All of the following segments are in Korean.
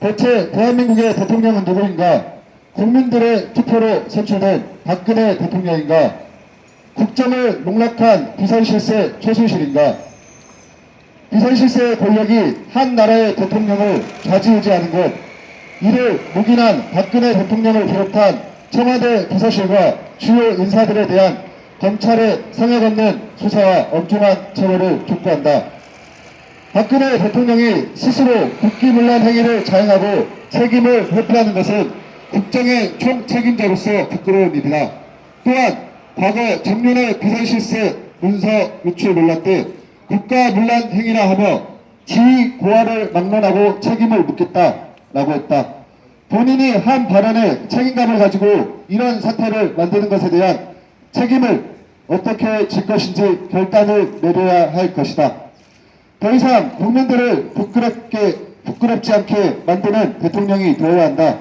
대체 대한민국의 대통령은 누구인가? 국민들의 투표로 선출된 박근혜 대통령인가? 국정을 농락한 비선실세 최순실인가? 비선실세의 권력이 한 나라의 대통령을 좌지우지하는 것, 이를 묵인한 박근혜 대통령을 비롯한 청와대 부서실과 주요 인사들에 대한 검찰의 성역 없는 수사와 엄중한 처벌을 촉구한다. 박근혜 대통령이 스스로 국기문란 행위를 자행하고 책임을 회피하는 것은 국정의 총책임자로서 부끄러운 일이다. 또한 과거 정윤의 비선실세 문서 유출 논란 때 국가문란 행위라 하며 지위 고하를 막론하고 책임을 묻겠다라고 했다. 본인이 한 발언에 책임감을 가지고 이런 사태를 만드는 것에 대한 책임을 어떻게 질 것인지 결단을 내려야 할 것이다. 더 이상 국민들을 부끄럽게 부끄럽지 않게 만드는 대통령이 되어야 한다.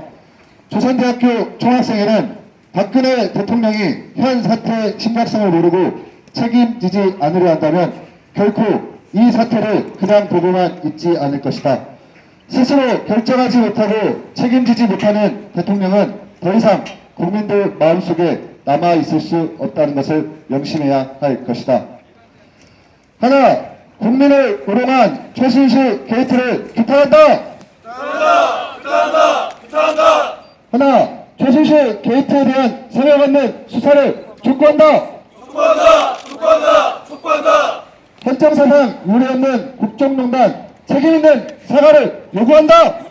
조선대학교 총학생회는 박근혜 대통령이 현 사태의 심각성을 모르고 책임지지 않으려 한다면 결코 이 사태를 그냥 보고만 있지 않을 것이다. 스스로 결정하지 못하고 책임지지 못하는 대통령은 더 이상 국민들 마음속에 남아 있을 수 없다는 것을 명심해야 할 것이다. 하나, 국민을 우롱한 최순실 게이트를 규탄한다! 하나, 최순실 게이트에 대한 없는 수사를 촉구한다! 촉구한다! 촉구한다! 촉구한다! 헌정사상 유례없는 국정농단 책임있는 사과를! 요구한다!